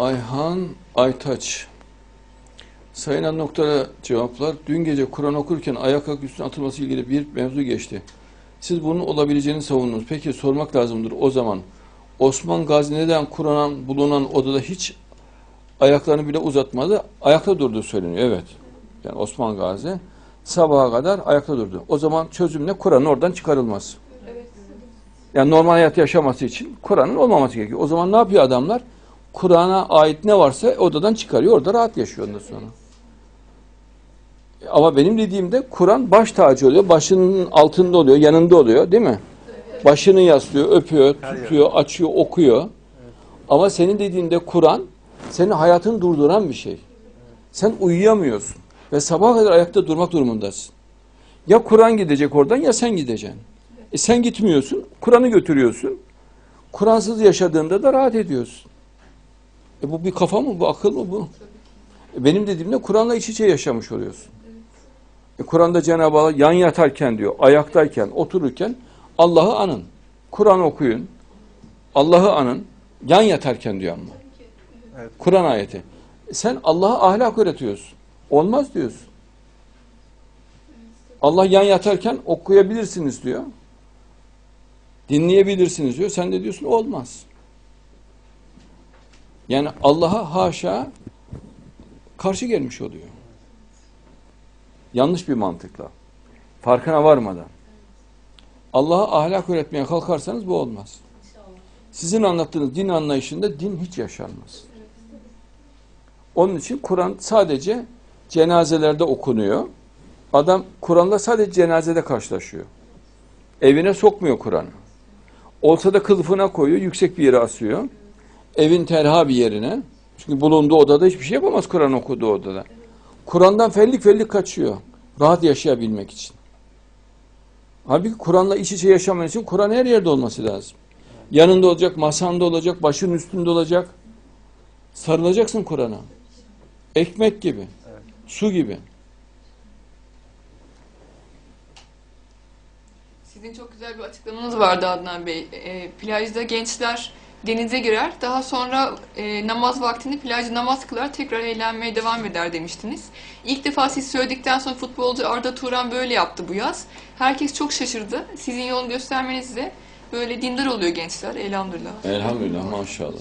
Ayhan Aytaç. Sayılan noktada cevaplar. Dün gece Kur'an okurken ayak ayak üstüne atılması ilgili bir mevzu geçti. Siz bunun olabileceğini savundunuz. Peki sormak lazımdır o zaman. Osman Gazi neden Kur'an bulunan odada hiç ayaklarını bile uzatmadı? Ayakta durduğu söyleniyor. Evet. Yani Osman Gazi sabaha kadar ayakta durdu. O zaman çözüm ne? Kur'an'ın oradan çıkarılması. Yani normal hayat yaşaması için Kur'an'ın olmaması gerekiyor. O zaman ne yapıyor adamlar? Kur'an'a ait ne varsa odadan çıkarıyor. Orada rahat yaşıyor ondan sonra. Ama benim dediğimde Kur'an baş tacı oluyor. Başının altında oluyor, yanında oluyor değil mi? Başını yaslıyor, öpüyor, tutuyor, açıyor, okuyor. Ama senin dediğinde Kur'an senin hayatını durduran bir şey. Sen uyuyamıyorsun. Ve sabaha kadar ayakta durmak durumundasın. Ya Kur'an gidecek oradan ya sen gideceksin. E sen gitmiyorsun, Kur'an'ı götürüyorsun. Kur'ansız yaşadığında da rahat ediyorsun. E bu bir kafa mı, bu akıl mı bu? E benim dediğimde Kur'an'la iç içe yaşamış oluyorsun. E Kur'an'da Cenab-ı Allah yan yatarken diyor, ayaktayken, otururken Allah'ı anın. Kur'an okuyun. Allah'ı anın. Yan yatarken diyor ama. Evet. Kur'an ayeti. E Sen Allah'a ahlak öğretiyorsun. Olmaz diyorsun. Allah yan yatarken okuyabilirsiniz diyor. Dinleyebilirsiniz diyor. Sen de diyorsun olmaz. Yani Allah'a haşa karşı gelmiş oluyor. Yanlış bir mantıkla. Farkına varmadan. Allah'a ahlak öğretmeye kalkarsanız bu olmaz. Sizin anlattığınız din anlayışında din hiç yaşanmaz. Onun için Kur'an sadece cenazelerde okunuyor. Adam Kur'an'la sadece cenazede karşılaşıyor. Evine sokmuyor Kur'an'ı. Olsa da kılıfına koyuyor, yüksek bir yere asıyor. Evin terha bir yerine. Çünkü bulunduğu odada hiçbir şey yapamaz Kur'an okuduğu odada. Kur'an'dan fellik fellik kaçıyor. Rahat yaşayabilmek için. Halbuki Kur'an'la iç içe yaşaman için Kur'an her yerde olması lazım. Yanında olacak, masanda olacak, başının üstünde olacak. Sarılacaksın Kur'an'a. Ekmek gibi, su gibi. Sizin çok güzel bir açıklamanız vardı Adnan Bey. E, plajda gençler denize girer, daha sonra e, namaz vaktinde plajda namaz kılar, tekrar eğlenmeye devam eder demiştiniz. İlk defa siz söyledikten sonra futbolcu Arda Turan böyle yaptı bu yaz. Herkes çok şaşırdı. Sizin yol göstermenizle böyle dindar oluyor gençler elhamdülillah. Elhamdülillah maşallah.